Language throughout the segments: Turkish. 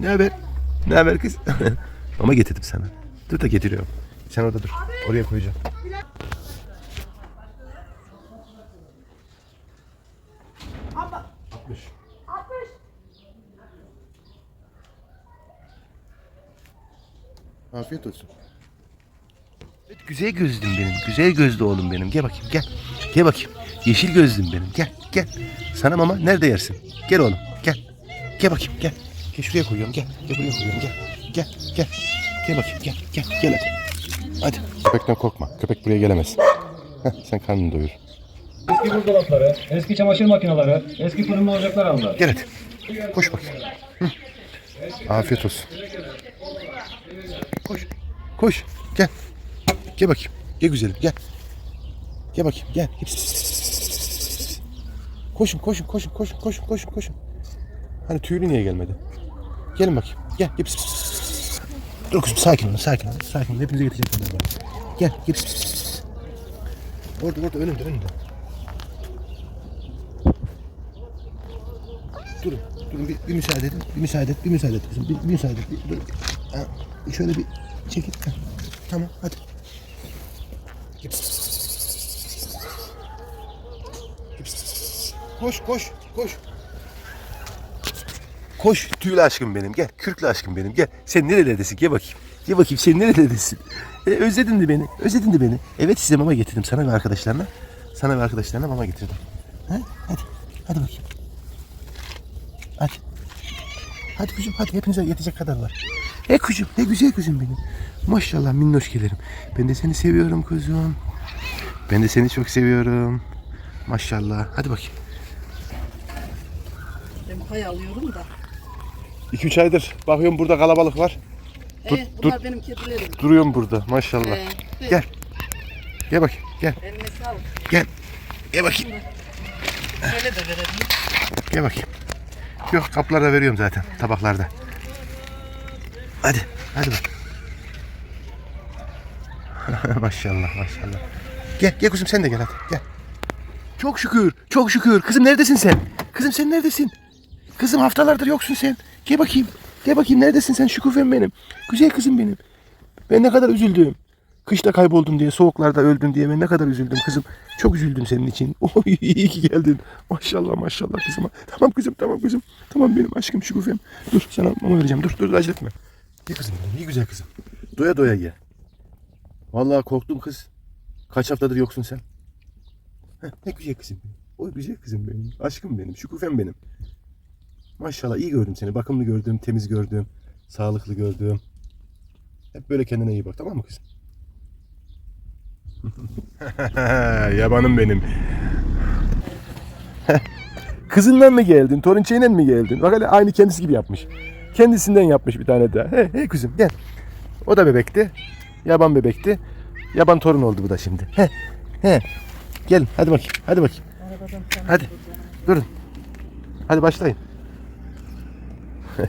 Ne haber? Ne haber kız? Mama getirdim sana. Dur da getiriyorum. Sen orada dur. Oraya koyacağım. Abla. 60. 60. Afiyet olsun. Evet, güzel gözlüm benim. Güzel gözlü oğlum benim. Gel bakayım gel. Gel bakayım. Yeşil gözlüm benim. Gel gel. Sana mama nerede yersin? Gel oğlum gel. Gel bakayım gel. Gel şuraya koyuyorum gel. Gel buraya koyuyorum gel. Gel gel. Gel bakayım gel. Gel gel hadi. Hadi. Köpekten korkma. Köpek buraya gelemez. Heh, sen karnını doyur. Eski buzdolapları, eski çamaşır makineleri, eski fırınlı ocaklar aldılar. Gel hadi. Koş bakayım. Hı. Afiyet olsun. Koş. Koş. Gel. Gel bakayım. Gel güzelim gel. Gel bakayım gel. Koşun koşun koşun koşun koşun koşun koşun. Hani tüylü niye gelmedi? Gelin bakayım. Gel. gel. Dur kızım sakin olun sakin olun. Sakin olun. Hepinize getireceğim ben. Gel. Gel. Orada orada önümde önümde. Durun, durun bir, bir müsaade edin, bir müsaade et, bir müsaade et kızım, bir, bir müsaade et, bir, dur. Ha, şöyle bir çekil. Ha, Tamam, hadi. Koş, koş, koş. Koş, tüylü aşkım benim, gel. Kürklü aşkım benim, gel. Sen nerelerdesin, gel bakayım. Gel bakayım, sen nerelerdesin? E, özledin de beni, özledin de beni. Evet, size mama getirdim, sana ve arkadaşlarına. Sana ve arkadaşlarına mama getirdim. Ha? Hadi, hadi bakayım. Hadi. Hadi kuzum hadi hepinize yetecek kadar var. E kuzum ne güzel kuzum benim. Maşallah minnoş gelirim. Ben de seni seviyorum kuzum. Ben de seni çok seviyorum. Maşallah. Hadi bakayım. Ben pay alıyorum da. 2-3 aydır bakıyorum burada kalabalık var. Dur, bunlar benim kedilerim. Duruyorum burada maşallah. Ee, Gel. Gel bakayım gel. Eline sağlık. Gel. Gel bakayım. Şöyle de verelim. Gel bakayım. Yok kaplarda veriyorum zaten tabaklarda. Hadi. Hadi bak. maşallah maşallah. Gel gel kızım sen de gel hadi gel. Çok şükür çok şükür. Kızım neredesin sen? Kızım sen neredesin? Kızım haftalardır yoksun sen. Gel bakayım. Gel bakayım neredesin sen şükufem benim. Güzel kızım benim. Ben ne kadar üzüldüm. Kışta kayboldum diye, soğuklarda öldün diye ben ne kadar üzüldüm kızım. Çok üzüldüm senin için. Oy iyi ki geldin. Maşallah maşallah kızıma. Tamam kızım tamam kızım. Tamam benim aşkım şükufem. Dur sana mama vereceğim. Dur dur acele etme. Ye kızım benim. iyi güzel kızım. Doya doya ye. Vallahi korktum kız. Kaç haftadır yoksun sen. Heh, ne güzel kızım benim. Oy güzel kızım benim. Aşkım benim. Şükufem benim. Maşallah iyi gördüm seni. Bakımlı gördüm, temiz gördüm. Sağlıklı gördüm. Hep böyle kendine iyi bak tamam mı kızım? Yabanım benim. Kızından mı geldin? Torunçeyle mi geldin? Bak hele aynı kendisi gibi yapmış. Kendisinden yapmış bir tane daha. He, he kızım gel. O da bebekti. Yaban bebekti. Yaban torun oldu bu da şimdi. He, he. Gelin hadi bakayım. Hadi bakayım. Hadi. Durun. Hadi başlayın.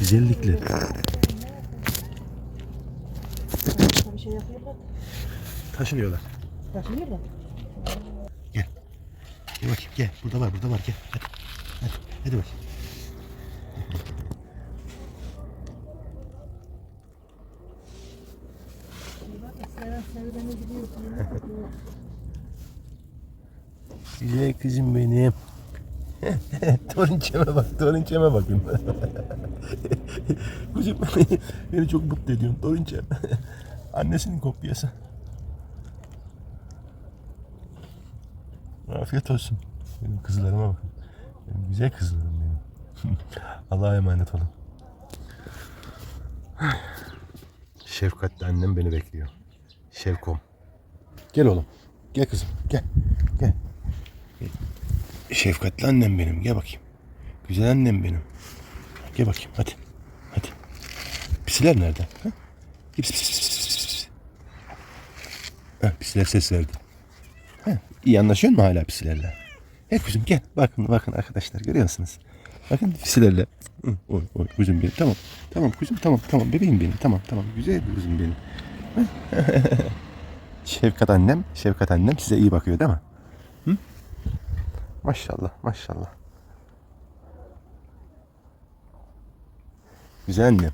Güzellikler. şey. Taşınıyorlar. Taşınıyorlar. Gel bakayım gel. Burada var burada var gel. Hadi. Hadi, hadi bakayım. Güzel kızım benim. torunçeme bak, torunçeme bakın. kızım beni çok mutlu ediyorsun torunçem. Annesinin kopyası. Afiyet olsun. Benim kızlarıma bakın. Benim güzel kızlarım benim. Allah'a emanet olun. Şefkatli annem beni bekliyor. Şevkom. Gel oğlum. Gel kızım. Gel. Şefkatli annem benim. Gel bakayım. Güzel annem benim. Gel bakayım hadi. Hadi. Pisiler nerede? Ha? Pis, pis, pis, pis, pis. Ha, pisiler ses verdi. Ha, iyi anlaşıyor mu hala pisilerle? He kuzum gel. Bakın bakın arkadaşlar görüyor musunuz? Bakın pisilerle. Hı, Oy oy kuzum benim. Tamam. Tamam kuzum tamam tamam bebeğim benim. Tamam tamam güzel bir kuzum benim. Şefkat annem, Şefkat annem size iyi bakıyor değil mi? Maşallah maşallah. Güzel annem.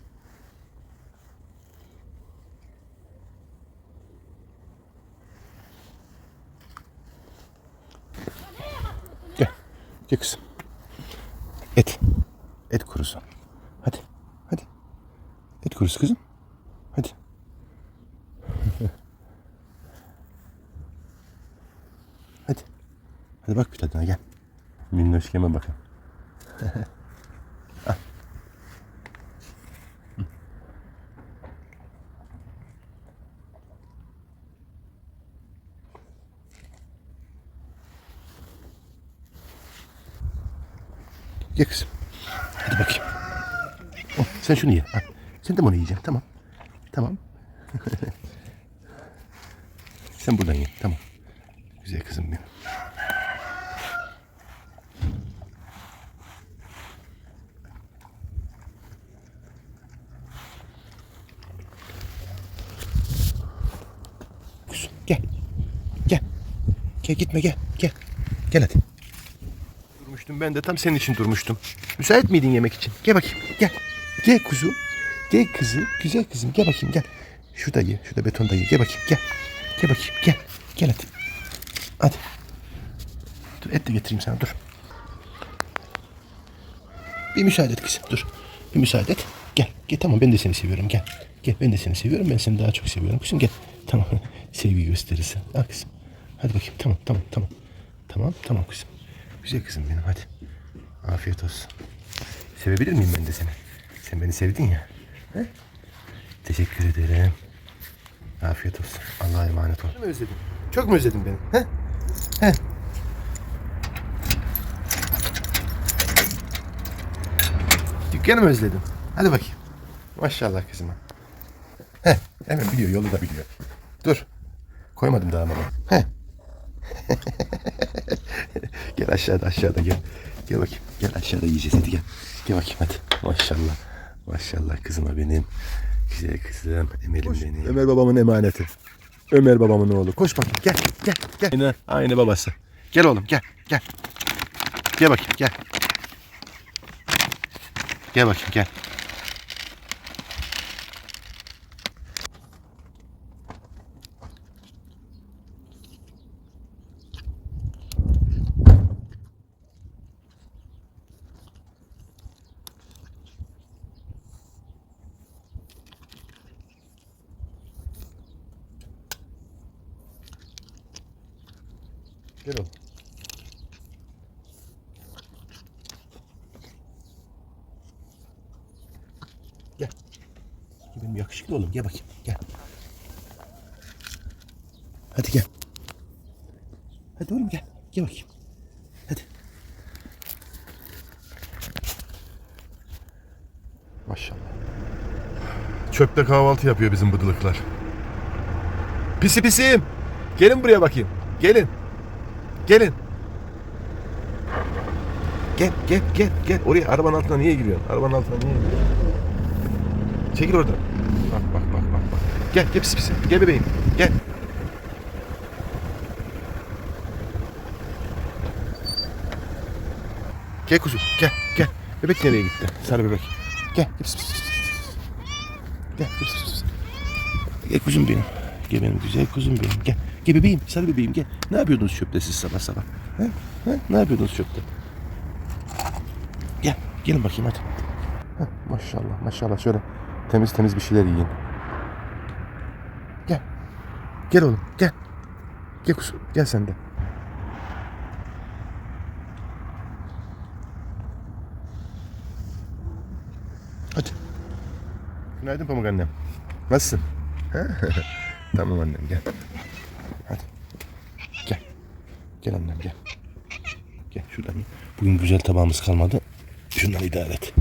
Gel. Gel kızım. Et. Et kurusu. Hadi. Hadi. Et kurusu kızım. Hadi bak bir tadına gel. Minnoş yeme bakın. Ye kızım. Hadi bakayım. Oh, sen şunu ye. Al. Sen de bunu yiyeceksin. Tamam. Tamam. sen buradan ye. Tamam. Güzel kızım benim. Kuzum gel. Gel. Gel gitme gel. Gel. Gel hadi. Durmuştum ben de tam senin için durmuştum. Müsait miydin yemek için? Gel bakayım. Gel. Gel kuzu. Gel kızı. Güzel kızım. Gel bakayım gel. Şurada ye. Şurada betonda ye. Gel bakayım. Gel. Gel bakayım. Gel. Gel hadi. Hadi. Dur et de getireyim sana dur. Bir müsaade et kızım dur. Bir müsaade et. Gel. Gel tamam ben de seni seviyorum gel. Gel ben de seni seviyorum. Ben seni daha çok seviyorum kızım gel. Tamam. Sevgi gösterirsin. Al kızım. Hadi bakayım tamam tamam tamam. Tamam tamam kızım. Güzel kızım benim hadi. Afiyet olsun. Sevebilir miyim ben de seni? Sen beni sevdin ya. He? Teşekkür ederim. Afiyet olsun. Allah'a emanet ol. Çok mu özledin? Çok mu özledin beni? He? He? Dükkanı mı özledin? Hadi bakayım. Maşallah kızıma. He, hemen biliyor, yolu da biliyor. Dur. Koymadım daha ama. He. gel aşağıda aşağıda gel. Gel bakayım. Gel aşağıda yiyeceğiz hadi gel. Gel bakayım hadi. Maşallah. Maşallah kızıma benim. Güzel kızım. Emelim benim. Ömer babamın emaneti. Ömer babamın oğlu. Koş bakayım. Gel. Gel. Gel. Aynı, aynı babası. Gel oğlum gel. Gel. Gel bakayım gel. Gel bakayım gel. Gel oğlum. Gel. Benim yakışıklı oğlum. Gel bakayım. Gel. Hadi gel. Hadi oğlum gel. Gel bakayım. Hadi. Maşallah. Çöpte kahvaltı yapıyor bizim bıdılıklar. Pisi pisim. Gelin buraya bakayım. Gelin. Gelin. Gel gel gel gel. Oraya arabanın altına niye giriyorsun? Arabanın altına niye giriyorsun? Çekil oradan. Bak bak bak bak bak. Gel gel pis pis. Gel bebeğim. Gel. Gel kuzum gel gel. Bebek nereye gitti? Sarı bebek. Gel. Pis pis. pis. Gel pis pis. pis. Gel kuzum benim. Gel benim güzel kuzum benim. Gel. Gel bebeğim. Sarı bebeğim gel. Ne yapıyordunuz çöpte siz sabah sabah? He? He? Ne yapıyordunuz çöpte? Gel. Gelin bakayım hadi. Heh, maşallah maşallah şöyle temiz temiz bir şeyler yiyin. Gel. Gel oğlum gel. Gel kuzum gel sen de. Hadi. Günaydın Pamuk annem. Nasılsın? tamam annem gel. Gel. Annem gel. Gel şuradan. Bugün güzel tabağımız kalmadı. Şundan idare et.